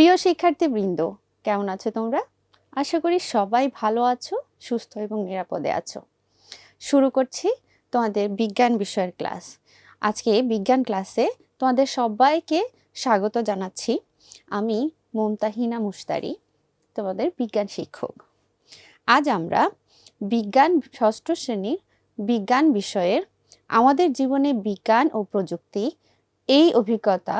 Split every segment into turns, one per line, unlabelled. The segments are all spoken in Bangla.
প্রিয় শিক্ষার্থীবৃন্দ, কেমন আছো তোমরা? আশা করি সবাই ভালো আছো, সুস্থ এবং নিরাপদে আছো। শুরু করছি তোমাদের বিজ্ঞান বিষয়ের ক্লাস। আজকে বিজ্ঞান ক্লাসে তোমাদের সবাইকে স্বাগত জানাচ্ছি। আমি মমতাহিনা মুস্তারি তোমাদের বিজ্ঞান শিক্ষক। আজ আমরা বিজ্ঞান ষষ্ঠ শ্রেণির বিজ্ঞান বিষয়ের আমাদের জীবনে বিজ্ঞান ও প্রযুক্তি এই অভিজ্ঞতা,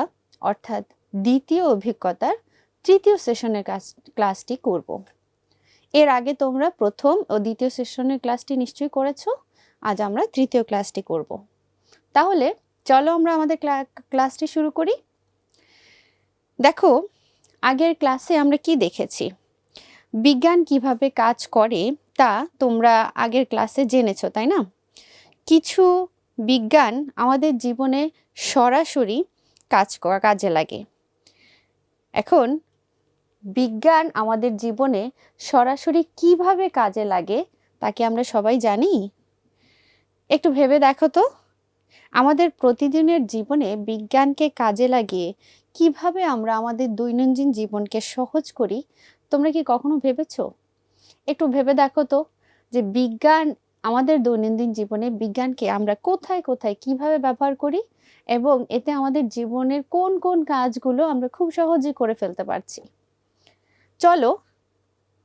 অর্থাৎ দ্বিতীয় অভিজ্ঞতার তৃতীয় সেশনের কাজ ক্লাসটি করব। এর আগে তোমরা প্রথম ও দ্বিতীয় সেশনের ক্লাসটি নিশ্চয়ই করেছ, আজ আমরা তৃতীয় ক্লাসটি করব। তাহলে চলো আমরা আমাদের ক্লাসটি শুরু করি। দেখো, আগের ক্লাসে আমরা কি দেখেছি? বিজ্ঞান কীভাবে কাজ করে তা তোমরা আগের ক্লাসে জেনেছো, তাই না? কিছু বিজ্ঞান আমাদের জীবনে সরাসরি কাজ কাজে লাগে। এখন বিজ্ঞান আমাদের জীবনে সরাসরি কীভাবে কাজে লাগে তাকে আমরা সবাই জানি? একটু ভেবে দেখো তো। আমাদের প্রতিদিনের জীবনে বিজ্ঞানকে কাজে লাগিয়ে কীভাবে আমরা আমাদের দৈনন্দিন জীবনকে সহজ করি, তোমরা কি কখনো ভেবেছ? একটু ভেবে দেখো তো যে বিজ্ঞান আমাদের দৈনন্দিন জীবনে বিজ্ঞানকে আমরা কোথায় কোথায় কীভাবে ব্যবহার করি এবং এতে আমাদের জীবনের কোন কোন কাজগুলো আমরা খুব সহজে করে ফেলতে পারছি। চলো,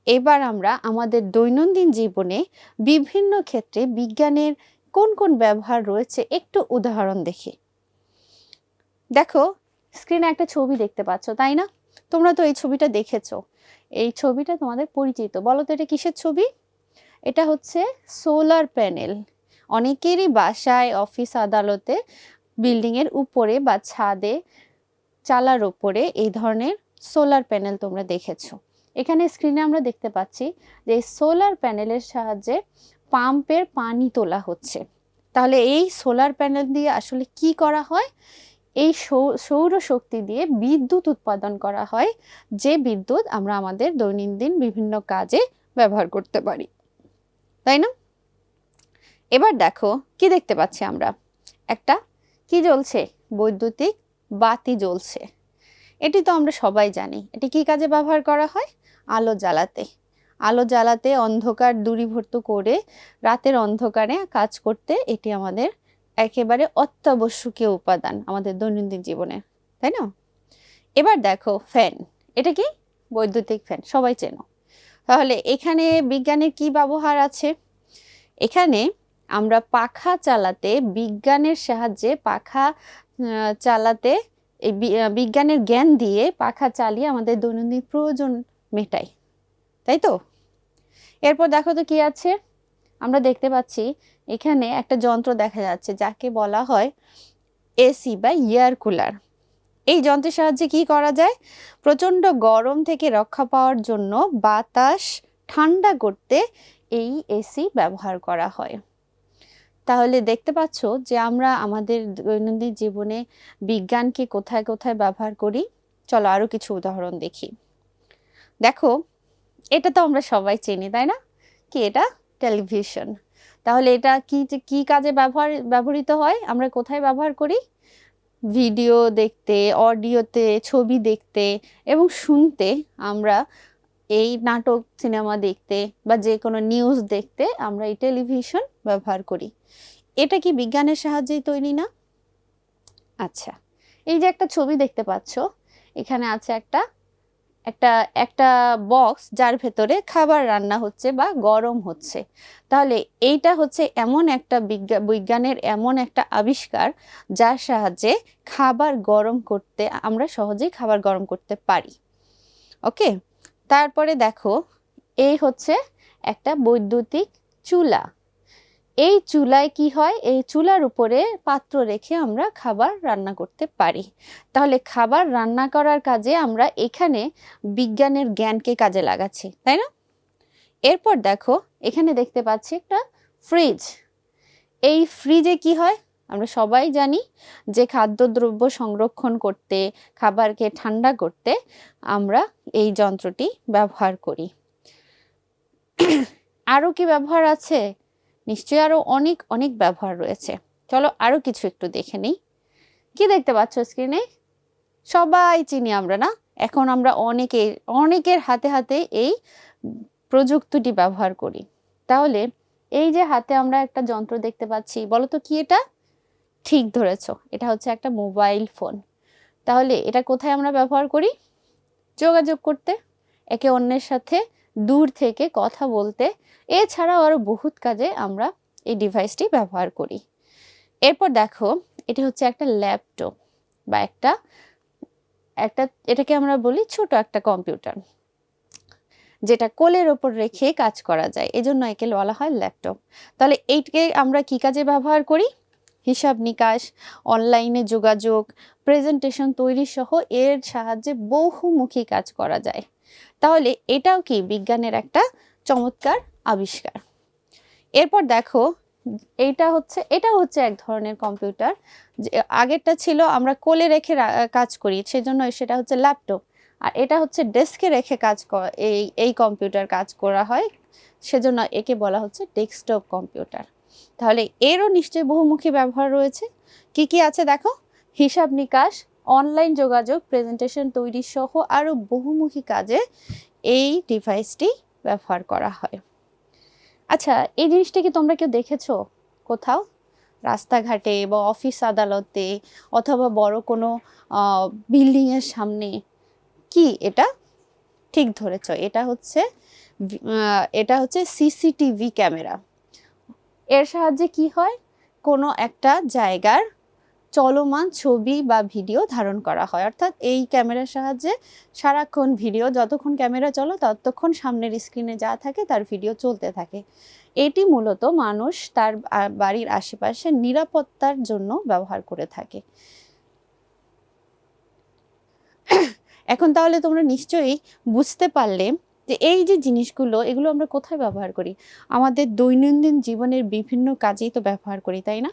এবার আমরা আমাদের দৈনন্দিন জীবনে বিভিন্ন ক্ষেত্রে বিজ্ঞানের কোন কোন ব্যবহার রয়েছে একটু উদাহরণ দেখি। দেখো স্ক্রিনে একটা ছবি দেখতে পাচ্ছ, তাই না? তোমরা তো এই ছবিটা দেখেছ। এই ছবিটা তোমাদের পরিচিত। বলো তো এটা কিসের ছবি? এটা হচ্ছে সোলার প্যানেল। অনেকেরই বাসায়, অফিস আদালতে বিল্ডিংয়ের উপরে বা ছাদে, চালার ওপরে এই ধরনের সোলার প্যানেল তোমরা দেখেছ। এখানে স্ক্রিনে আমরা দেখতে পাচ্ছি যে সোলার প্যানেলের সাহায্যে পাম্পের পানি তোলা হচ্ছে। তাহলে এই সোলার প্যানেল দিয়ে আসলে কি করা হয়? এই সৌর শক্তি দিয়ে বিদ্যুৎ উৎপাদন করা হয়, যে বিদ্যুৎ আমরা আমাদের দৈনন্দিন বিভিন্ন কাজে ব্যবহার করতে পারি। তাই না? এবার দেখো, কি দেখতে পাচ্ছি আমরা? একটা, কি জ্বলছে? বৈদ্যুতিক বাতি জ্বলছে। এটি তো আমরা সবাই জানি। এটি কি কাজে ব্যবহার করা হয়? আলো জ্বালাতে। আলো জ্বালাতে অন্ধকার দূরীভূত করে রাতের অন্ধকারে কাজ করতে এটি আমাদের একেবারে অত্যাবশ্যকীয় উপাদান আমাদের দৈনন্দিন জীবনে, তাই না? এবার দেখো ফ্যান। এটা কি? বৈদ্যুতিক ফ্যান, সবাই চেনো। তাহলে এখানে বিজ্ঞানের কি ব্যবহার আছে? এখানে আমরা পাখা চালাতে, বিজ্ঞানের সাহায্যে পাখা চালাতে, এই বিজ্ঞানের জ্ঞান দিয়ে পাখা চালিয়ে আমাদের দৈনন্দিন প্রয়োজন মেটাই, তাই তো? এরপর দেখো তো কি আছে? আমরা দেখতে পাচ্ছি এখানে একটা যন্ত্র দেখা যাচ্ছে যাকে বলা হয় এসি বা ইয়ার কুলার। এই যন্ত্রের সাহায্যে কি করা যায়? প্রচণ্ড গরম থেকে রক্ষা পাওয়ার জন্য বাতাস ঠান্ডা করতে এই এসি ব্যবহার করা হয়। তাহলে দেখতে পাচ্ছ যে আমরা আমাদের দৈনন্দিন জীবনে বিজ্ঞানকে কোথায় কোথায় ব্যবহার করি? চলো আরও কিছু উদাহরণ দেখি। দেখো, এটা তো আমরা সবাই চিনি, তাই না? কি এটা? টেলিভিশন। তাহলে এটা কি কি কাজে ব্যবহার, ব্যবহৃত হয়? আমরা কোথায় ব্যবহার করি? ভিডিও দেখতে, অডিওতে, ছবি দেখতে এবং শুনতে আমরা এই নাটক, সিনেমা দেখতে বা যে কোনো নিউজ দেখতে আমরা এই টেলিভিশন ব্যবহার করি। এটা কি বিজ্ঞানের সাহায্যেই তৈরি না? আচ্ছা এই যে একটা ছবি দেখতে পাচ্ছ, এখানে আছে একটা একটা একটা বক্স যার ভেতরে খাবার রান্না হচ্ছে বা গরম হচ্ছে। তাহলে এইটা হচ্ছে এমন একটা বিজ্ঞানের এমন একটা আবিষ্কার যার সাহায্যে খাবার গরম করতে, আমরা সহজেই খাবার গরম করতে পারি। ওকে? তারপরে দেখো, এই হচ্ছে একটা বৈদ্যুতিক চুলা। এই চুলায় কি হয়? এই চুলার উপরে পাত্র রেখে আমরা খাবার রান্না করতে পারি। তাহলে খাবার রান্না করার কাজে আমরা এখানে বিজ্ঞানের জ্ঞানকে কাজে লাগাচ্ছি, তাই না? এরপর দেখো, এখানে দেখতে পাচ্ছি একটা ফ্রিজ এই ফ্রিজে কি হয়? আমরা সবাই জানি যে খাদ্যদ্রব্য সংরক্ষণ করতে, খাবারকে ঠান্ডা করতে আমরা এই যন্ত্রটি ব্যবহার করি। আরও কি ব্যবহার আছে? নিশ্চয়ই আরও অনেক অনেক ব্যবহার রয়েছে। চলো আরও কিছু একটু দেখে নিই। কি দেখতে পাচ্ছ স্ক্রিনে সবাই চিনি আমরা না? এখন আমরা অনেকে, অনেকের হাতে হাতে এই প্রযুক্তিটি ব্যবহার করি। তাহলে এই যে হাতে আমরা একটা যন্ত্র দেখতে পাচ্ছি বলো তো কি এটা? ঠিক ধরেছ, এটা হচ্ছে একটা মোবাইল ফোন তাহলে এটা কোথায় আমরা ব্যবহার করি? যোগাযোগ করতে, একে অন্যের সাথে দূর থেকে কথা বলতে। এছাড়াও আরও বহুত কাজে আমরা এই ডিভাইসটি ব্যবহার করি। এরপর দেখো, এটি হচ্ছে একটা ল্যাপটপ বা একটা একটা, এটাকে আমরা বলি ছোট একটা কম্পিউটার যেটা কোলের ওপর রেখে কাজ করা যায়। এজন্য একে বলা হয় ল্যাপটপ তাহলে এইটাকে আমরা কি কাজে ব্যবহার করি? হিসাব নিকাশ অনলাইনে যোগাযোগ প্রেজেন্টেশন তৈরি সহ এর সাহায্যে বহুমুখী কাজ করা যায়। তাহলে এটাও কি বিজ্ঞানের একটা চমৎকার আবিষ্কার? এরপর দেখো, এইটা হচ্ছে এটা হচ্ছে এক ধরনের কম্পিউটার। যে, আগেরটা ছিল আমরা কোলে রেখে কাজ করি, সেজন্য সেটা হচ্ছে ল্যাপটপ। আর এটা হচ্ছে ডেস্কে রেখে কাজ এই এই কম্পিউটার কাজ করা হয়। সেজন্য একে বলা হচ্ছে ডেস্কটপ কম্পিউটার। তাহলে এরও নিশ্চয়ই বহুমুখী ব্যবহার রয়েছে। কি কি আছে দেখো? হিসাব নিকাশ অনলাইন যোগাযোগ প্রেজেন্টেশন তৈরি সহ আরও বহুমুখী কাজে এই ডিভাইসটি ব্যবহার করা হয়। আচ্ছা এই জিনিসটা কি তোমরা কেউ দেখেছ কোথাও? রাস্তাঘাটে বা অফিস আদালতে অথবা বড় কোনো বিল্ডিংয়ের সামনে? কি এটা? ঠিক ধরেছ, এটা হচ্ছে এটা হচ্ছে সিসিটিভি ক্যামেরা এর সাহায্যে কি হয়? কোনো একটা জায়গার চলমান ছবি বা ভিডিও ধারণ করা হয়। অর্থাৎ এই ক্যামেরার সাহায্যে সারাক্ষণ ভিডিও, যতক্ষণ ক্যামেরা চলো ততক্ষণ সামনের স্ক্রিনে যা থাকে তার ভিডিও চলতে থাকে। এটি মূলত মানুষ তার বাড়ির আশেপাশে নিরাপত্তার জন্য ব্যবহার করে থাকে। এখন তাহলে তোমরা নিশ্চয়ই বুঝতে পারলে যে এই যে জিনিসগুলো, এগুলো আমরা কোথায় ব্যবহার করি? আমাদের দৈনন্দিন জীবনের বিভিন্ন কাজেই তো ব্যবহার করি, তাই না?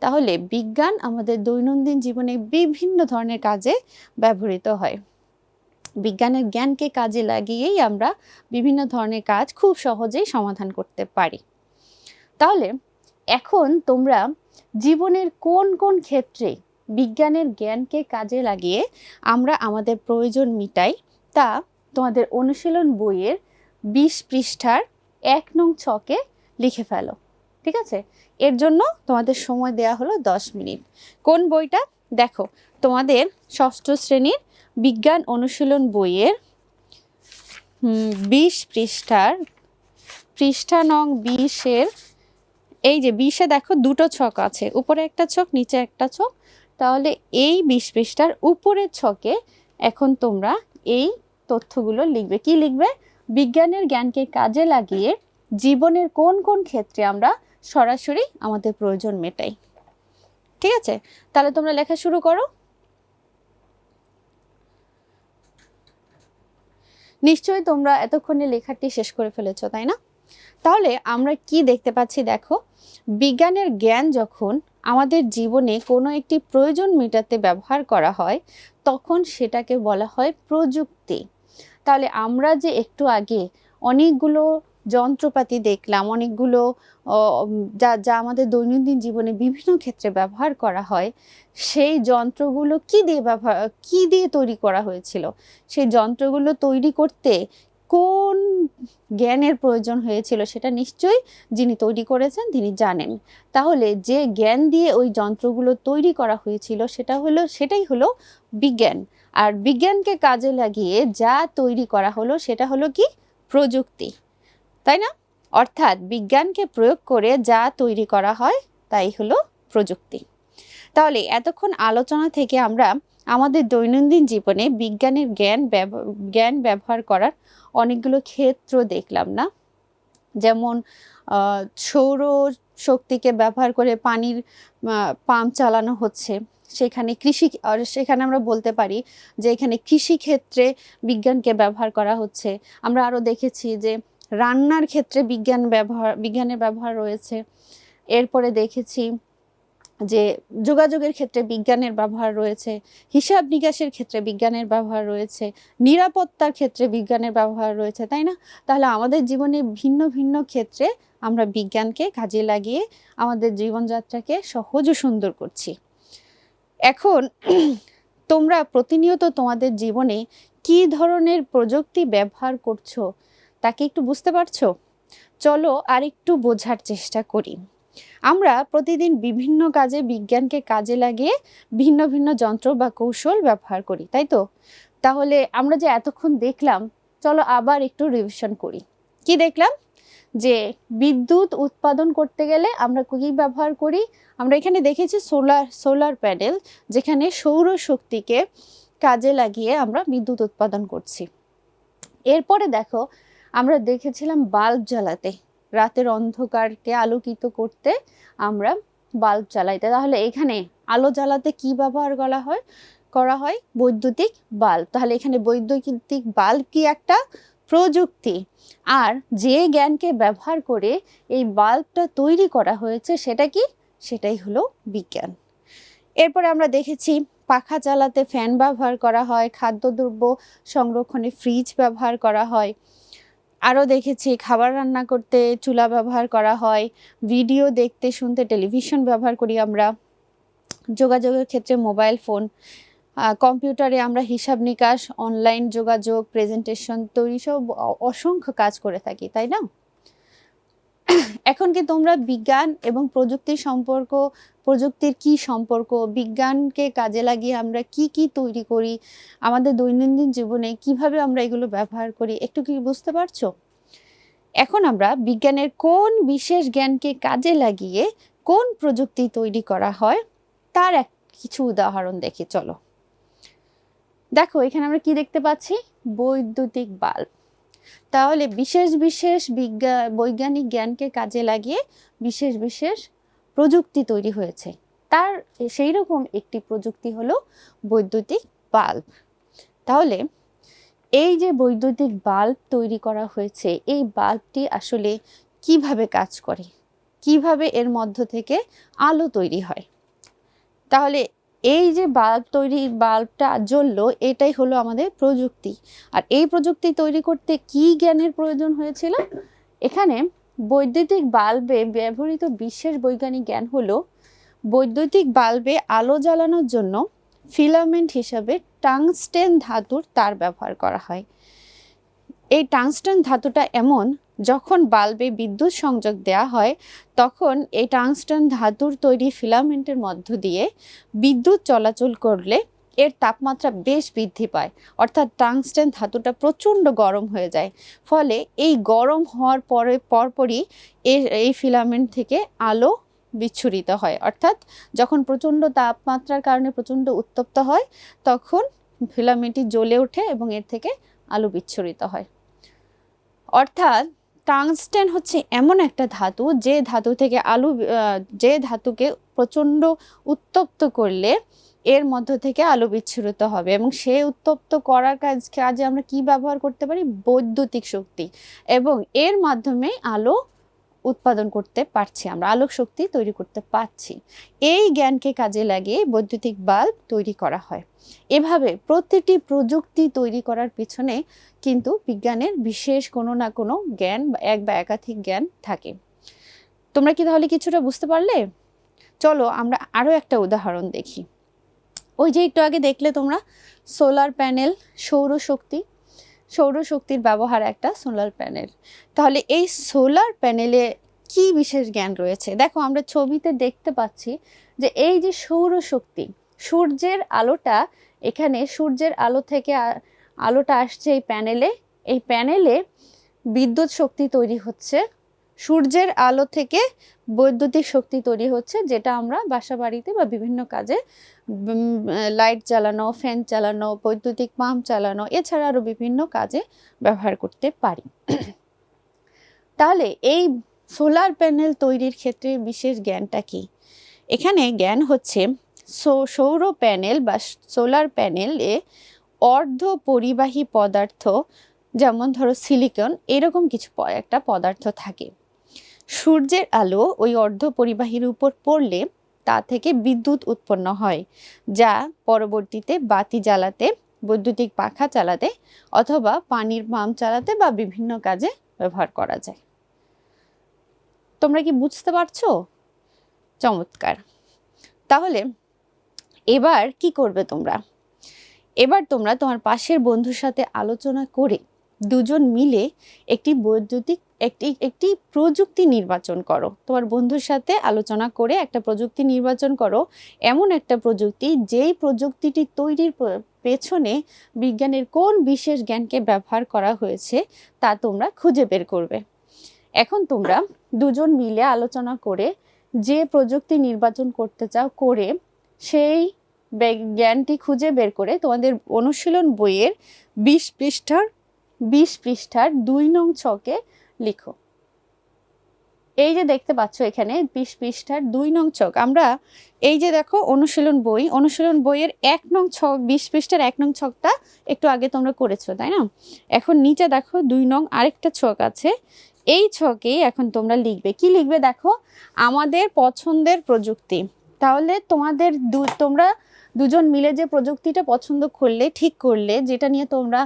তাহলে বিজ্ঞান আমাদের দৈনন্দিন জীবনে বিভিন্ন ধরনের কাজে ব্যবহৃত হয়। বিজ্ঞানের জ্ঞানকে কাজে লাগিয়েই আমরা বিভিন্ন ধরনের কাজ খুব সহজেই সমাধান করতে পারি। তাহলে এখন তোমরা জীবনের কোন কোন ক্ষেত্রে বিজ্ঞানের জ্ঞানকে কাজে লাগিয়ে আমরা আমাদের প্রয়োজন মিটাই তা তোমাদের অনুশীলন বইয়ের বিশ পৃষ্ঠার এক নং ছকে লিখে ফেলো। ঠিক আছে? এর জন্য তোমাদের সময় দেয়া হলো দশ মিনিট। কোন বইটা? দেখো, তোমাদের ষষ্ঠ শ্রেণির বিজ্ঞান অনুশীলন বইয়ের বিশ পৃষ্ঠার, পৃষ্ঠা নং বিশের, এই যে বিশে দেখো দুটো ছক আছে, উপরে একটা ছক, নিচে একটা ছক। তাহলে এই বিশ পৃষ্ঠার উপরের ছকে এখন তোমরা এই তথ্যগুলো লিখবে। কি লিখবে? বিজ্ঞানের জ্ঞানকে কাজে লাগিয়ে জীবনের কোন কোন ক্ষেত্রে আমরা সরাসরি আমাদের প্রয়োজন মেটাই। ঠিক আছে? তাহলে তোমরা লেখা শুরু করো। নিশ্চয়ই তোমরা এতক্ষণে লেখাটি শেষ করে ফেলেছ, তাই না? তাহলে আমরা কি দেখতে পাচ্ছি দেখো, বিজ্ঞানের জ্ঞান যখন আমাদের জীবনে কোনো একটি প্রয়োজন মেটাতে ব্যবহার করা হয়, তখন সেটাকে বলা হয় প্রযুক্তি। তাহলে আমরা যে একটু আগে অনেকগুলো যন্ত্রপাতি দেখলাম, অনেকগুলো যা যা আমাদের দৈনন্দিন জীবনে বিভিন্ন ক্ষেত্রে ব্যবহার করা হয়, সেই যন্ত্রগুলো কি দিয়ে ব্যবহার, কি দিয়ে তৈরি করা হয়েছিল? সেই যন্ত্রগুলো তৈরি করতে কোন জ্ঞানের প্রয়োজন হয়েছিল সেটা নিশ্চয়ই যিনি তৈরি করেছেন তিনি জানেন। তাহলে যে জ্ঞান দিয়ে ওই যন্ত্রগুলো তৈরি করা হয়েছিল সেটা হলো, সেটাই হলো বিজ্ঞান। আর বিজ্ঞানকে কাজে লাগিয়ে যা তৈরি করা হলো সেটা হলো কি? প্রযুক্তি। তাই না? অর্থাৎ বিজ্ঞানকে প্রয়োগ করে যা তৈরি করা হয়, তাই হলো প্রযুক্তি। তাহলে এতক্ষণ আলোচনা থেকে আমরা আমাদের দৈনন্দিন জীবনে বিজ্ঞানের জ্ঞান জ্ঞান ব্যবহার করার অনেকগুলো ক্ষেত্র দেখলাম না? যেমন সৌর শক্তিকে ব্যবহার করে পানির পাম্প চালানো হচ্ছে। সেখানে কৃষি সেখানে আমরা বলতে পারি যে এখানে কৃষি ক্ষেত্রে বিজ্ঞানকে ব্যবহার করা হচ্ছে। আমরা আরও দেখেছি যে রান্নার ক্ষেত্রে বিজ্ঞান ব্যবহার, বিজ্ঞানের ব্যবহার রয়েছে। এরপরে দেখেছি যে যোগাযোগের ক্ষেত্রে বিজ্ঞানের ব্যবহার রয়েছে, হিসাব নিকাশের ক্ষেত্রে বিজ্ঞানের ব্যবহার রয়েছে, নিরাপত্তার ক্ষেত্রে বিজ্ঞানের ব্যবহার রয়েছে, তাই না? তাহলে আমাদের জীবনে ভিন্ন ভিন্ন ক্ষেত্রে আমরা বিজ্ঞানকে কাজে লাগিয়ে আমাদের জীবনযাত্রাকে সহজ ও সুন্দর করছি। এখন তোমরা প্রতিনিয়ত তোমাদের জীবনে কি ধরনের প্রযুক্তি ব্যবহার করছ তাকে একটু বুঝতে পারছ? চলো আর একটু বোঝার চেষ্টা করি। আমরা প্রতিদিন বিভিন্ন কাজে বিজ্ঞানকে কাজে লাগিয়ে ভিন্ন ভিন্ন যন্ত্র বা কৌশল ব্যবহার করি, তাই তো? তাহলে আমরা যে এতক্ষণ দেখলাম, চলো আবার একটু রিভিশন করি। কি দেখলাম? যে বিদ্যুৎ উৎপাদন করতে গেলে আমরা কী ব্যবহার করি? আমরা এখানে দেখেছি সোলার সোলার প্যানেল যেখানে সৌর শক্তিকে কাজে লাগিয়ে আমরা বিদ্যুৎ উৎপাদন করছি। এরপরে দেখো আমরা দেখেছিলাম বাল্ব জ্বালাতে। রাতের অন্ধকারকে আলোকিত করতে আমরা বাল্ব জ্বালাইতে। তাহলে এখানে আলো জ্বালাতে কি ব্যবহার করা হয়? করা হয় বৈদ্যুতিক বাল্ব। তাহলে এখানে বৈদ্যুতিক বাল্ব কি একটা? প্রযুক্তি। আর যে জ্ঞানকে ব্যবহার করে এই বাল্বটা তৈরি করা হয়েছে সেটা কি? সেটাই হলো বিজ্ঞান। এরপরে আমরা দেখেছি পাখা চালাতে ফ্যান ব্যবহার করা হয়, খাদ্যদ্রব্য সংরক্ষণে ফ্রিজ ব্যবহার করা হয়। আরও দেখেছি খাবার রান্না করতে চুলা ব্যবহার করা হয় ভিডিও দেখতে শুনতে টেলিভিশন ব্যবহার করি আমরা, যোগাযোগের ক্ষেত্রে মোবাইল ফোন কম্পিউটারে আমরা হিসাব নিকাশ অনলাইন যোগাযোগ প্রেজেন্টেশন তৈরি সব অসংখ্য কাজ করে থাকি, তাই না? এখন কি তোমরা বিজ্ঞান এবং প্রযুক্তি সম্পর্ক প্রযুক্তির কি সম্পর্ক, বিজ্ঞানকে কাজে লাগিয়ে আমরা কি কি তৈরি করি, আমাদের দৈনন্দিন জীবনে কীভাবে আমরা এগুলো ব্যবহার করি, একটু কি বুঝতে পারছ? এখন আমরা বিজ্ঞানের কোন বিশেষ জ্ঞানকে কাজে লাগিয়ে কোন প্রযুক্তি তৈরি করা হয়, তার এক কিছু উদাহরণ দেখে, চলো। দেখো, এখানে আমরা কি দেখতে পাচ্ছি? বৈদ্যুতিক বাল্ব। তাহলে বিশেষ বিশেষ বিজ্ঞান বৈজ্ঞানিক জ্ঞানকে কাজে লাগিয়ে বিশেষ বিশেষ প্রযুক্তি তৈরি হয়েছে। তার সেই রকম একটি প্রযুক্তি হলো বৈদ্যুতিক বাল্ব। তাহলে এই যে বৈদ্যুতিক বাল্ব তৈরি করা হয়েছে, এই বাল্বটি আসলে কীভাবে কাজ করে? কীভাবে এর মধ্য থেকে আলো তৈরি হয়? তাহলে এই যে বাল্ব তৈরি, বাল্বটা জ্বললো, এটাই হলো আমাদের প্রযুক্তি। আর এই প্রযুক্তি তৈরি করতে কি জ্ঞানের প্রয়োজন হয়েছিল? এখানে বৈদ্যুতিক বাল্বে ব্যবহৃত বিশেষ বৈজ্ঞানিক জ্ঞান হলো বৈদ্যুতিক বাল্বে আলো জ্বালানোর জন্য ফিলামেন্ট হিসাবে টাংস্টেন ধাতুর তার ব্যবহার করা হয়। এই টাংস্টেন ধাতুটা এমন, যখন বাল্বে বিদ্যুৎ সংযোগ দেওয়া হয়, তখন এই টাংস্টেন ধাতুর তৈরি ফিলামেন্টের মধ্য দিয়ে বিদ্যুৎ চলাচল করলে এর তাপমাত্রা বেশ বৃদ্ধি পায়। অর্থাৎ টাংস্টেন ধাতুটা প্রচণ্ড গরম হয়ে যায়। ফলে এই গরম হওয়ার পরে পরপরই এর এই ফিলামেন্ট থেকে আলো বিচ্ছুরিত হয়। অর্থাৎ যখন প্রচণ্ড তাপমাত্রার কারণে প্রচণ্ড উত্তপ্ত হয়, তখন ফিলামেন্টটি জ্বলে ওঠে এবং এর থেকে আলো বিচ্ছুরিত হয়। অর্থাৎ টাংস্টেন হচ্ছে এমন একটা ধাতু যে ধাতু থেকে আলু যে ধাতুকে প্রচণ্ড উত্তপ্ত করলে এর মধ্য থেকে আলো বিচ্ছুরিত হবে এবং সে উত্তপ্ত করার কাজ, কাজে আমরা কি ব্যবহার করতে পারি? বৈদ্যুতিক শক্তি। এবং এর মাধ্যমে আলো উৎপাদন করতে পারছি আমরা, আলোক শক্তি তৈরি করতে পারছি। এই জ্ঞানকে কাজে লাগিয়ে বৈদ্যুতিক বাল্ব তৈরি করা হয়। এভাবে প্রতিটি প্রযুক্তি তৈরি করার পিছনে কিন্তু বিজ্ঞানের বিশেষ কোনো না কোনো জ্ঞান বা এক বা একাধিক জ্ঞান থাকে। তোমরা কি তাহলে কিছুটা বুঝতে পারলে? চলো আমরা আরও একটা উদাহরণ দেখি। ওই যে একটু আগে দেখলে তোমরা সোলার প্যানেল সৌরশক্তি, সৌরশক্তির ব্যবহার একটা সোলার প্যানেল তাহলে এই সোলার প্যানেলে কি বিশেষ জ্ঞান রয়েছে? দেখো, আমরা ছবিতে দেখতে পাচ্ছি যে এই যে সৌরশক্তি, সূর্যের আলোটা এখানে, সূর্যের আলো থেকে আলোটা আসছে এই প্যানেলে এই প্যানেলে বিদ্যুৎ শক্তি তৈরি হচ্ছে। সূর্যের আলো থেকে বৈদ্যুতিক শক্তি তৈরি হচ্ছে, যেটা আমরা বাসা বাড়িতে বা বিভিন্ন কাজে লাইট চালানো ফ্যান চালানো, বৈদ্যুতিক পাম্প চালানো, এছাড়া আরও বিভিন্ন কাজে ব্যবহার করতে পারি। তাহলে এই সোলার প্যানেল তৈরির ক্ষেত্রে বিশেষ জ্ঞানটা কি? এখানে জ্ঞান হচ্ছে সৌর প্যানেল বা সোলার প্যানেলে অর্ধ পরিবাহী পদার্থ, যেমন ধরো সিলিকন, এরকম কিছু একটা পদার্থ থাকে। সূর্যের আলো ওই অর্ধ পরিবাহীর উপর পড়লে তা থেকে বিদ্যুৎ উৎপন্ন হয়, যা পরবর্তীতে বাতি জ্বালাতে, বৈদ্যুতিক পাখা চালাতে অথবা পানির পাম্প চালাতে বা বিভিন্ন কাজে ব্যবহার করা যায়। তোমরা কি বুঝতে পারছ? চমৎকার। তাহলে এবার কি করবে তোমরা? এবার তোমরা তোমার পাশের বন্ধুর সাথে আলোচনা করে দুজন মিলে একটি বৈদ্যুতিক একটি একটি প্রযুক্তি নির্বাচন করো। তোমার বন্ধুর সাথে আলোচনা করে একটা প্রযুক্তি নির্বাচন করো। এমন একটা প্রযুক্তি যেই প্রযুক্তিটি তৈরির পেছনে বিজ্ঞানের কোন বিশেষ জ্ঞানকে ব্যবহার করা হয়েছে তা তোমরা খুঁজে বের করবে। এখন তোমরা দুজন মিলে আলোচনা করে যে প্রযুক্তি নির্বাচন করতে চাও করে সেই জ্ঞানটি খুঁজে বের করে তোমাদের অনুশীলন বইয়ের বিশ পৃষ্ঠার বিশ পৃষ্ঠার দুই নং ছকে লিখো। এই যে দেখতে পাচ্ছ এখানে বিশ পৃষ্ঠার দুই নং ছক আমরা এই যে দেখো অনুশীলন বই, অনুশীলন বইয়ের এক নং ছক বিশ পৃষ্ঠার এক নং ছকটা একটু আগে তোমরা করেছ, তাই না? এখন নিচে দেখো দুই নং আরেকটা ছক আছে। এই ছকে এখন তোমরা লিখবে। কি লিখবে দেখো? আমাদের পছন্দের প্রযুক্তি। তাহলে তোমাদের দু, তোমরা দুজন মিলে যে প্রযুক্তিটা পছন্দ করলে, ঠিক করলে, যেটা নিয়ে তোমরা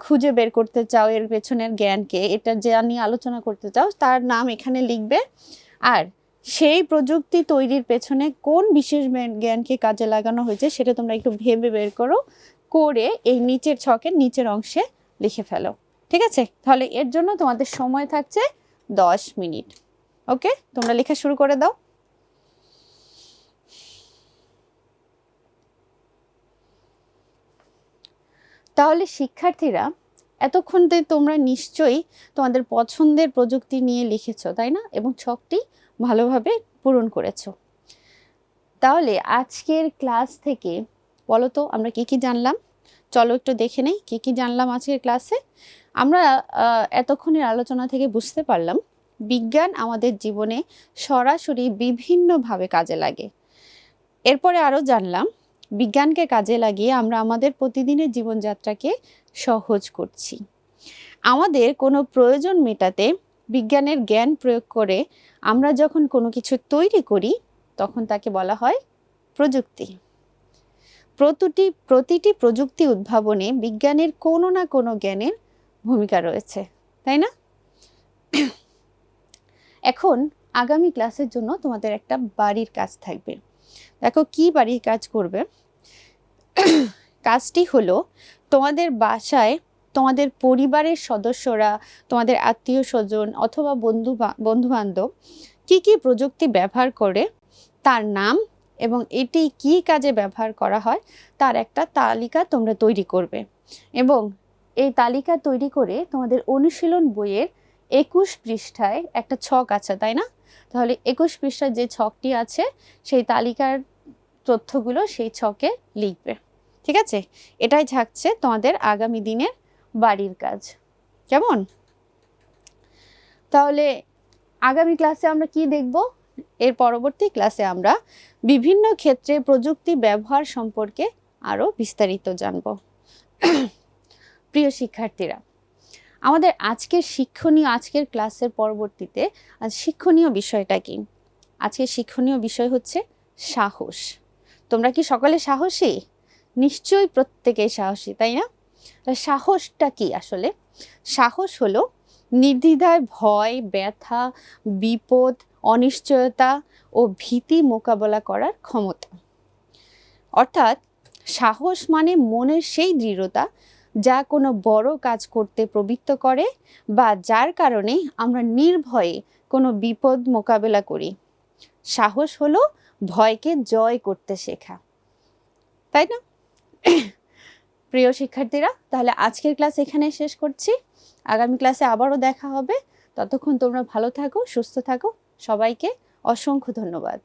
খুঁজে বের করতে চাও, এর পেছনের জ্ঞানকে, এটা যে নিয়ে আলোচনা করতে চাও, তার নাম এখানে লিখবে। আর সেই প্রযুক্তি তৈরির পেছনে কোন বিশেষ জ্ঞানকে কাজে লাগানো হয়েছে, সেটা তোমরা একটু ভেবে বের করো, করে এই নিচের ছকের নিচের অংশে লিখে ফেলো। ঠিক আছে? তাহলে এর জন্য তোমাদের সময় থাকছে দশ মিনিট। ওকে? তোমরা লেখা শুরু করে দাও। তাহলে শিক্ষার্থীরা, এতক্ষণ তোমরা নিশ্চয়ই তোমাদের পছন্দের প্রযুক্তি নিয়ে লিখেছো, তাই না? এবং ছকটি ভালোভাবে পূরণ করেছ। তাহলে আজকের ক্লাস থেকে বলো তো আমরা কি কি জানলাম? চলো একটু দেখে নেই, কি কি জানলাম আজকের ক্লাসে? আমরা এতক্ষণের আলোচনা থেকে বুঝতে পারলাম, বিজ্ঞান আমাদের জীবনে সরাসরি বিভিন্নভাবে কাজে লাগে। এরপরে আরও জানলাম বিজ্ঞানকে কাজে লাগিয়ে আমরা আমাদের প্রতিদিনের জীবনযাত্রাকে সহজ করছি। আমাদের কোনো প্রয়োজন মেটাতে বিজ্ঞানের জ্ঞান প্রয়োগ করে আমরা যখন কোনো কিছু তৈরি করি, তখন তাকে বলা হয় প্রযুক্তি। প্রতিটি প্রতিটি প্রযুক্তি উদ্ভাবনে বিজ্ঞানের কোনো না কোনো জ্ঞানের ভূমিকা রয়েছে, তাই না? এখন আগামী ক্লাসের জন্য তোমাদের একটা বাড়ির কাজ থাকবে। দেখো কি বাড়ির কাজ করবে? কাজটি হলো তোমাদের বাসায় তোমাদের পরিবারের সদস্যরা, তোমাদের আত্মীয় স্বজন অথবা বন্ধু বন্ধু বান্ধব কী কী প্রযুক্তি ব্যবহার করে, তার নাম এবং এটি কি কাজে ব্যবহার করা হয়, তার একটা তালিকা তোমরা তৈরি করবে। এবং এই তালিকা তৈরি করে তোমাদের অনুশীলন বইয়ের একুশ পৃষ্ঠায় একটা ছক আছে, তাই না? তাহলে একুশ পৃষ্ঠার যে ছকটি আছে, সেই তালিকার তথ্যগুলো সেই ছকে লিখবে। ঠিক আছে? এটাই থাকছে তোমাদের আগামী দিনের বাড়ির কাজ। কেমন? তাহলে আগামী ক্লাসে আমরা কি দেখব? এর পরবর্তী ক্লাসে আমরা বিভিন্ন ক্ষেত্রে প্রযুক্তি ব্যবহার সম্পর্কে আরও বিস্তারিত জানব। প্রিয় শিক্ষার্থীরা আমাদের আজকের শিক্ষণীয়, আজকের ক্লাসের পরবর্তীতে শিক্ষণীয় বিষয়টা কি? আজকের শিক্ষণীয় বিষয় হচ্ছে সাহস। তোমরা কি সকলে সাহসী? নিশ্চয়ই প্রত্যেকেই সাহসী, তাই না? সাহসটা কি আসলে? সাহস হলো নির্দ্বিধায় ভয়, ব্যথা, বিপদ, অনিশ্চয়তা ও ভীতি মোকাবেলা করার ক্ষমতা। অর্থাৎ সাহস মানে মনের সেই দৃঢ়তা যা কোনো বড় কাজ করতে প্রবৃত্ত করে বা যার কারণে আমরা নির্ভয়ে কোনো বিপদ মোকাবেলা করি। সাহস হলো ভয়কে জয় করতে শেখা। তাই না? প্রিয় শিক্ষার্থীরা, তাহলে আজকের ক্লাস এখানে শেষ করছি। আগামী ক্লাসে আবারও দেখা হবে। ততক্ষণ তোমরা ভালো থাকো, সুস্থ থাকো। সবাইকে অসংখ্য ধন্যবাদ।